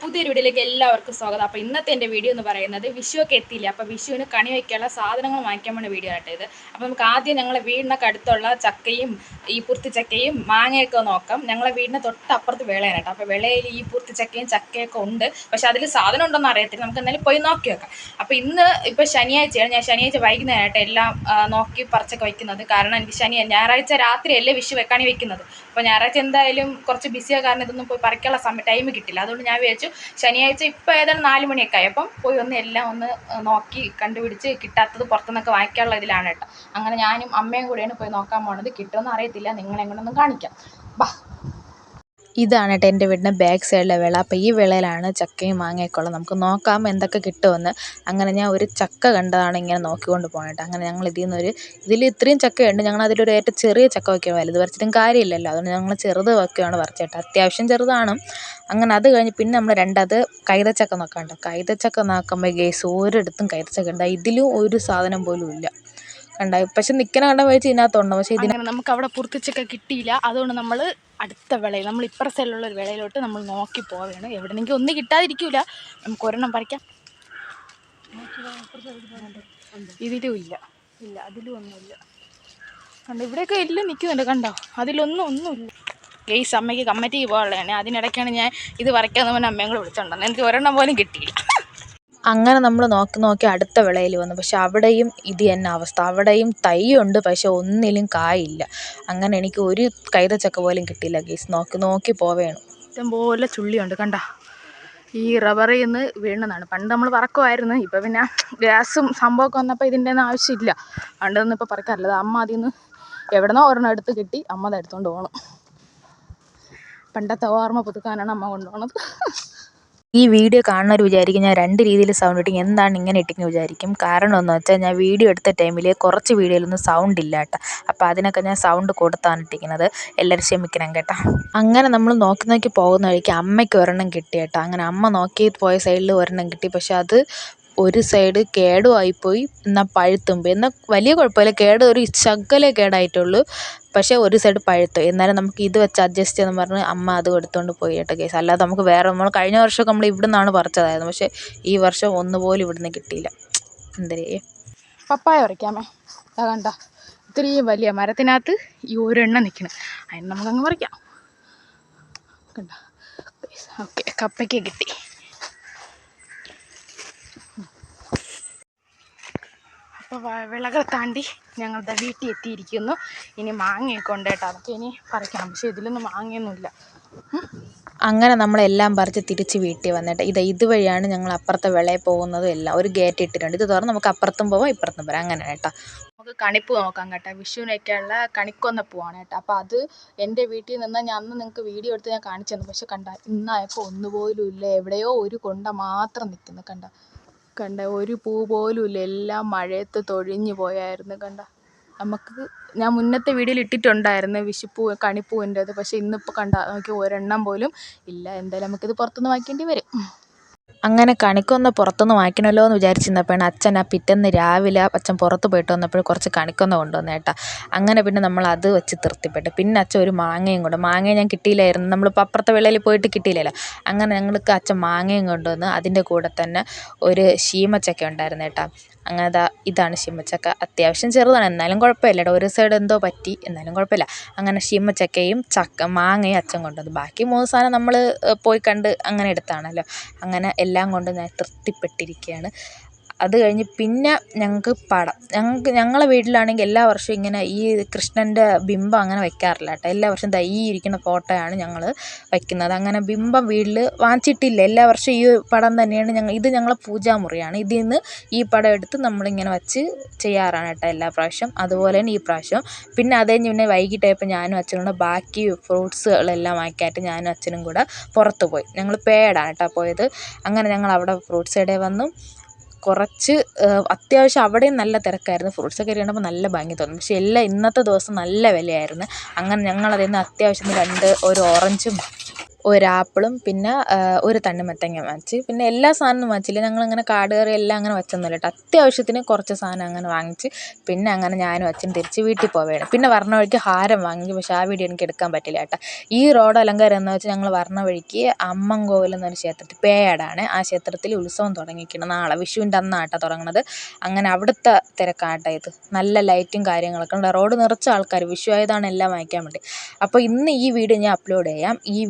പുതിയൊരു വീഡിയോയിലേക്ക് എല്ലാവർക്കും സ്വാഗതം. അപ്പോൾ ഇന്നത്തെ എന്റെ വീഡിയോ എന്ന് പറയുന്നത് വിഷുവൊക്കെ എത്തിയില്ല? അപ്പോൾ വിഷുവിന് കണി വയ്ക്കാനുള്ള സാധനങ്ങൾ വാങ്ങിക്കാൻ വേണ്ടി വീഡിയോ ആയിട്ട് ഇത്. അപ്പോൾ നമുക്ക് ആദ്യം ഞങ്ങളെ വീടിനൊക്കെ അടുത്തുള്ള ചക്കയും ഈ പൂർത്തി ചക്കയും മാങ്ങയൊക്കെ നോക്കാം. ഞങ്ങളെ വീടിന് തൊട്ടപ്പുറത്ത് വിളയാണ് കേട്ടോ. അപ്പോൾ വിളയിൽ ഈ പൂർത്തി ചക്കയും ചക്കയൊക്കെ ഉണ്ട്. പക്ഷെ അതിൽ സാധനം ഉണ്ടോന്ന് അറിയത്തില്ല. നമുക്ക് എന്തായാലും പോയി നോക്കി വെക്കാം. അപ്പോൾ ഇന്ന് ഇപ്പോൾ ശനിയാഴ്ചയാണ്. ഞാൻ ശനിയാഴ്ച വൈകുന്നേരമായിട്ട് എല്ലാം നോക്കി പറിച്ചൊക്കെ വയ്ക്കുന്നത്. കാരണം എനിക്ക് ശനി ഞായറാഴ്ച രാത്രിയല്ലേ വിഷു വെക്കാണി വയ്ക്കുന്നത്. അപ്പോൾ ഞായറാഴ്ച എന്തായാലും കുറച്ച് ബിസിയാണ് കാരണം ഇതൊന്നും പോയി പറിക്കാനുള്ള സമയം ടൈം കിട്ടില്ല. അതുകൊണ്ട് ഞാൻ വിചാരിച്ചു. ശനിയാഴ്ച ഇപ്പോൾ ഏതാണ്ട് നാല് മണിയൊക്കെ ആയി. അപ്പം പോയി ഒന്ന് എല്ലാം ഒന്ന് നോക്കി കണ്ടുപിടിച്ച് കിട്ടാത്തത് പുറത്തുനിന്നൊക്കെ വാങ്ങിക്കാനുള്ള ഇതിലാണ് കേട്ടോ. അങ്ങനെ ഞാനും അമ്മയും കൂടെയാണ് പോയി നോക്കാൻ പോണത്. കിട്ടുമെന്ന് അറിയത്തില്ല. നിങ്ങളെങ്ങനെയൊന്നും കാണിക്കാം. ബാ ഇതാണ് കേട്ടോ എന്റെ വീടിന്റെ ബാക്ക് സൈഡിലെ വിള. അപ്പോൾ ഈ വിളയിലാണ് ചക്കയും മാങ്ങയൊക്കെ ഉള്ളത്. നമുക്ക് നോക്കാം എന്തൊക്കെ കിട്ടുമെന്ന്. അങ്ങനെ ഞാൻ ഒരു ചക്ക കണ്ടതാണ് ഇങ്ങനെ നോക്കിക്കൊണ്ട് പോകണേട്ടോ അങ്ങനെ ഞങ്ങൾ ഇതിൽ നിന്നൊരു ഇതിൽ ഇത്രയും ചക്കയുണ്ട്. ഞങ്ങൾ അതിലൊരു ഏറ്റവും ചെറിയ ചക്ക വയ്ക്കുക വലുത് പറിച്ചിട്ടും കാര്യമില്ലല്ലോ. അതുകൊണ്ട് ഞങ്ങൾ ചെറുത് വയ്ക്കുകയാണ് പറിച്ചേട്ടോ അത്യാവശ്യം ചെറുതാണ്. അങ്ങനെ അത് കഴിഞ്ഞ് പിന്നെ നമ്മൾ രണ്ടത് കൈതച്ചക്ക നോക്കാം കേട്ടോ കൈതച്ചക്ക നോക്കുമ്പോൾ ഗേസ് ഒരിടത്തും കൈതച്ചക്ക ഉണ്ട്. ഇതിലും ഒരു സാധനം പോലും ഇല്ല. കണ്ട പക്ഷെ നിൽക്കണ കണ്ട വെച്ച് ഇതിനകത്തുണ്ടോ. പക്ഷേ ഇതിന് നമുക്ക് അവിടെ പുറത്തിച്ചൊക്കെ കിട്ടിയില്ല. അതുകൊണ്ട് നമ്മൾ അടുത്ത വിളയിൽ നമ്മൾ ഇപ്പുറ സൈഡിലുള്ള ഒരു വിളയിലോട്ട് നമ്മൾ നോക്കി പോവുകയാണ്. എവിടെയെങ്കിലും ഒന്നും കിട്ടാതിരിക്കില്ല നമുക്ക് ഒരെണ്ണം പറിക്കാം. ഇതിലും ഇല്ല. ഇല്ല അതിലും ഒന്നുമില്ല കണ്ടോ ഇവിടെയൊക്കെ എല്ലാം നിൽക്കുന്നുണ്ട്. കണ്ടോ അതിലൊന്നും ഒന്നുമില്ല ഗെയ്സ് അമ്മയ്ക്ക് കമ്മറ്റി പോകാനുള്ളതാണ്. അതിനിടയ്ക്കാണ് ഞാൻ ഇത് പറിക്കാന്ന് പറഞ്ഞ അമ്മയും കൂടെ വിളിച്ചോണ്ടെന്ന് എനിക്ക് ഒരെണ്ണം പോലും കിട്ടിയില്ല. അങ്ങനെ നമ്മൾ നോക്കി നോക്കി അടുത്ത വിളയിൽ വന്നു. പക്ഷെ അവിടെയും ഇത് തന്നെ അവസ്ഥ. അവിടെയും തൈയുണ്ട് പക്ഷെ ഒന്നിലും കായില്ല. അങ്ങനെ എനിക്ക് ഒരു കൈതച്ചക്ക പോലും കിട്ടിയില്ല ഗീസ് നോക്കി നോക്കി പോവേണു. ഇഷ്ടംപോലെ ചുള്ളിയുണ്ട് കണ്ട. ഈ റബ്ബറിൽ നിന്ന് വീണതാണ്. പണ്ട് നമ്മൾ പറക്കുമായിരുന്നു ഇപ്പം പിന്നെ ഗ്യാസും സംഭവമൊക്കെ വന്നപ്പോൾ ഇതിന്റെ ഒന്നും ആവശ്യമില്ല പണ്ടൊന്നും ഇപ്പോൾ പറക്കാറില്ല അമ്മ അതിൽ നിന്ന് എവിടെന്നോ ഒരെണ്ണം എടുത്ത് കിട്ടി അമ്മ അത് എടുത്തുകൊണ്ട് പോകണം പണ്ടത്തെ ഓർമ്മ പുതുക്കാനാണ് അമ്മ കൊണ്ടുപോകണത് ഈ വീഡിയോ കാണുന്നവർ വിചാരിക്കും ഞാൻ രണ്ട് രീതിയിൽ സൗണ്ട് ഇട്ടിങ് എന്താണ് ഇങ്ങനെ ഇട്ടിങ് വിചാരിക്കും. കാരണം എന്ന് വെച്ചാൽ ഞാൻ വീഡിയോ എടുത്ത ടൈമിൽ കുറച്ച് വീഡിയോയിലൊന്നും സൗണ്ട് ഇല്ല കേട്ടോ. അപ്പോൾ അതിനൊക്കെ ഞാൻ സൗണ്ട് കൊടുത്താണ് ഇട്ടിരിക്കുന്നത്. എല്ലാവരും ക്ഷമിക്കണം കേട്ടോ. അങ്ങനെ നമ്മൾ നോക്കി നോക്കി പോകുന്ന വഴിക്ക് അമ്മയ്ക്ക് ഒരെണ്ണം കിട്ടി കേട്ടോ. അങ്ങനെ അമ്മ നോക്കി പോയ സൈഡിൽ ഒരെണ്ണം കിട്ടി. പക്ഷെ അത് ഒരു സൈഡ് കേടും ആയിപ്പോയി എന്നാൽ പഴുത്തും പോയി എന്നാൽ വലിയ കുഴപ്പമില്ല. കേട് ഒരു ശകലേ കേടായിട്ടുള്ളൂ. പക്ഷേ ഒരു സൈഡ് പഴുത്തു. എന്നാലും നമുക്ക് ഇത് വെച്ച് അഡ്ജസ്റ്റ് ചെയ്യാന്ന് പറഞ്ഞ് അമ്മ അത് എടുത്തുകൊണ്ട് പോയി കേട്ടോ കേസ് അല്ലാതെ നമുക്ക് വേറെ നമ്മൾ കഴിഞ്ഞ വർഷമൊക്കെ നമ്മൾ ഇവിടെ നിന്നാണ് പറിച്ചതായിരുന്നു പക്ഷേ ഈ വർഷം ഒന്നുപോലും ഇവിടുന്ന് കിട്ടിയില്ല. എന്തരേ? പപ്പായ പറിക്കാമേ. അതാ കണ്ട. ഇത്രയും വലിയ മരത്തിനകത്ത് ഈ ഒരെണ്ണം നിൽക്കണം അതിന് നമുക്കങ്ങ് പറിക്കാം. കണ്ട. ഓക്കെ കപ്പയ്ക്ക് കിട്ടി. അപ്പോൾ വിളകൾ താണ്ടി ഞങ്ങളുടെ വീട്ടിൽ എത്തിയിരിക്കുന്നു ഇനി മാങ്ങയൊക്കെ ഉണ്ട് കേട്ടോ. അതൊക്കെ ഇനി പറിക്കണം. പക്ഷേ ഇതിലൊന്നും മാങ്ങയൊന്നുമില്ല. അങ്ങനെ നമ്മളെല്ലാം പറിച്ച് തിരിച്ച് വീട്ടിൽ വന്നിട്ട് ഇത് ഇതുവഴിയാണ് ഞങ്ങൾ അപ്പുറത്തെ വിളയിൽ പോകുന്നതും എല്ലാം. ഒരു ഗേറ്റ് ഇട്ടിട്ടുണ്ട്. ഇത് തുറന്ന് നമുക്ക് അപ്പുറത്തും പോവാം ഇപ്പുറത്തും പോരാം. അങ്ങനെ കേട്ടോ. നമുക്ക് കണിപ്പ് നോക്കാം കേട്ടോ. വിഷുവിനൊക്കെയുള്ള കണിക്കൊന്ന പൂവാണ് കേട്ടോ. അപ്പോൾ അത് എന്റെ വീട്ടിൽ നിന്ന് ഞാൻ അന്ന് നിങ്ങൾക്ക് വീഡിയോ എടുത്ത് ഞാൻ കാണിച്ചു തന്നു. പക്ഷെ കണ്ട ഇന്നായപ്പോൾ ഒന്നുപോലും ഇല്ല. എവിടെയോ ഒരു കൊണ്ട മാത്രം നിൽക്കുന്നു. കണ്ട കണ്ട ഒരു പൂ പോലും ഇല്ല എല്ലാം മഴയത്ത് തൊഴിഞ്ഞു പോയായിരുന്നു കണ്ട. നമുക്ക് ഞാൻ മുന്നത്തെ വീഡിയോയിൽ ഇട്ടിട്ടുണ്ടായിരുന്നു വിഷുപ്പൂ കണിപ്പൂവിന്റെത്. പക്ഷേ ഇന്നിപ്പോൾ കണ്ട നമുക്ക് ഒരെണ്ണം പോലും ഇല്ല. എന്തായാലും നമുക്കിത് പുറത്തുനിന്ന് വാങ്ങിക്കേണ്ടി വരും. അങ്ങനെ കണിക്കൊന്ന പുറത്തുനിന്ന് വാങ്ങിക്കണമല്ലോ എന്ന് വിചാരിച്ചിരുന്നപ്പോഴാണ് അച്ഛൻ ആ പിറ്റേന്ന് രാവിലെ അച്ഛൻ പുറത്ത് പോയിട്ട് വന്നപ്പോൾ കുറച്ച് കണിക്കൊന്ന കൊണ്ടുവന്നു കേട്ടോ. അങ്ങനെ പിന്നെ നമ്മൾ അത് വെച്ച് തൃപ്തിപ്പെട്ടു. പിന്നെ അച്ഛൻ ഒരു മാങ്ങയും കൊണ്ട് മാങ്ങ ഞാൻ കിട്ടിയില്ലായിരുന്നു. നമ്മളിപ്പോൾ അപ്പുറത്തെ വിളയിൽ പോയിട്ട് കിട്ടിയില്ലല്ലോ. അങ്ങനെ ഞങ്ങൾക്ക് അച്ഛൻ മാങ്ങയും കൊണ്ടുവന്ന് അതിന്റെ കൂടെ തന്നെ ഒരു ശീമച്ചക്ക ഉണ്ടായിരുന്നു കേട്ടോ. അങ്ങനെ ഇതാണ് ശീമച്ചക്ക അത്യാവശ്യം ചെറുതാണ്. എന്നാലും കുഴപ്പമില്ല ഒരു സൈഡ് എന്തോ പറ്റി. എന്നാലും കുഴപ്പമില്ല. അങ്ങനെ ശീമച്ചക്കയും ചക്ക മാങ്ങയും അച്ഛൻ കൊണ്ടുവന്നു. ബാക്കി മൂന്ന് സാധനം നമ്മൾ പോയി കണ്ട് അങ്ങനെ എടുത്താണല്ലോ. അങ്ങനെ എല്ലാം കൊണ്ട് ഞാൻ തൃപ്തിപ്പെട്ടിരിക്കുകയാണ്. അത് കഴിഞ്ഞ് പിന്നെ ഞങ്ങൾക്ക് പടം. ഞങ്ങൾക്ക് ഞങ്ങളെ വീട്ടിലാണെങ്കിൽ എല്ലാ വർഷവും ഇങ്ങനെ ഈ കൃഷ്ണന്റെ ബിംബം അങ്ങനെ വെക്കാറില്ല കേട്ടോ. എല്ലാ വർഷവും ഈ ഇരിക്കുന്ന ഫോട്ടോയാണ് ഞങ്ങൾ വയ്ക്കുന്നത് അങ്ങനെ ബിംബം വീട്ടിൽ വാങ്ങിച്ചിട്ടില്ല. എല്ലാ വർഷവും ഈ പടം തന്നെയാണ് ഞങ്ങൾ ഇത് ഞങ്ങളെ പൂജാമുറിയാണ്. ഇതിൽ നിന്ന് ഈ പടം എടുത്ത് നമ്മളിങ്ങനെ വച്ച് ചെയ്യാറാണ് കേട്ടോ എല്ലാ പ്രാവശ്യം. അതുപോലെ തന്നെ ഈ പ്രാവശ്യം. പിന്നെ അത് കഴിഞ്ഞ് പിന്നെ വൈകിട്ടായപ്പോൾ ഞാനും അച്ഛനും ബാക്കി ഫ്രൂട്ട്സുകളെല്ലാം വാങ്ങിക്കാനായിട്ട് ഞാനും അച്ഛനും കൂടെ പുറത്ത് പോയി. ഞങ്ങൾ പേടാണ് കേട്ടോ പോയത്. അങ്ങനെ ഞങ്ങൾ അവിടെ ഫ്രൂട്ട്സ് കടയിൽ വന്നു. കുറച്ച് അത്യാവശ്യം അവിടെയും നല്ല തിരക്കായിരുന്നു. ഫ്രൂട്ട്സൊക്കെ കണ്ടപ്പോൾ നല്ല ഭംഗി തോന്നി. പക്ഷേ എല്ലാം ഇന്നത്തെ ദിവസം നല്ല വിലയായിരുന്നു. അങ്ങനെ ഞങ്ങളതിൽ നിന്ന് അത്യാവശ്യം രണ്ട് ഒരു ഓറഞ്ചും ഒരാപ്പിളും പിന്നെ ഒരു തണ്ട് തണ്ണിമത്തങ്ങ വാങ്ങിച്ച്. പിന്നെ എല്ലാ സാധനവും വാങ്ങിച്ചില്ല. ഞങ്ങളിങ്ങനെ കാട് കയറി എല്ലാം അങ്ങനെ വെച്ചൊന്നുമില്ല കേട്ടോ. അത്യാവശ്യത്തിന് കുറച്ച് സാധനം അങ്ങനെ വാങ്ങിച്ച് പിന്നെ അങ്ങനെ ഞാനും അച്ഛൻ തിരിച്ച് വീട്ടിൽ പോവുകയാണ്. പിന്നെ വരണ വഴിക്ക് ഹാരം വാങ്ങിച്ചു പക്ഷേ ആ വീഡിയോ എനിക്ക് എടുക്കാൻ പറ്റില്ല കേട്ടോ. ഈ റോഡ് അലങ്കാരം എന്ന് വെച്ചാൽ ഞങ്ങൾ വരണ വഴിക്ക് അമ്മൻകോവിൽ എന്നൊരു ക്ഷേത്രത്തിൽ പേയാടാണ്. ആ ക്ഷേത്രത്തിൽ ഉത്സവം തുടങ്ങിയിരിക്കണം നാളെ വിഷുവിന്റെ അന്നാട്ടോ തുടങ്ങുന്നത് അങ്ങനെ അവിടുത്തെ തിരക്കാട്ടോ ഇത്. നല്ല ലൈറ്റും കാര്യങ്ങളൊക്കെ ഉണ്ട്. റോഡ് നിറച്ച ആൾക്കാർ വിഷു ആയതാണ് എല്ലാം വാങ്ങിക്കാൻ വേണ്ടി. അപ്പോൾ ഇന്ന് ഈ വീഡിയോ ഞാൻ അപ്ലോഡ് ചെയ്യാം. ഈ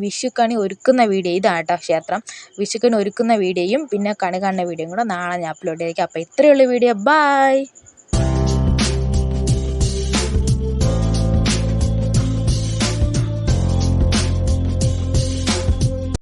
വിഷുക്കണി ഒരുക്കുന്ന വീഡിയോ ഇതാണ് കേട്ടോ ക്ഷേത്രം. വിഷുക്കണി ഒരുക്കുന്ന വീഡിയോയും പിന്നെ കണി കാണുന്ന വീഡിയോയും കൂടെ നാളെ ഞാൻ അപ്ലോഡ് ചെയ്തേക്കാം. അപ്പോൾ ഇത്രയുള്ള വീഡിയോ. ബായ്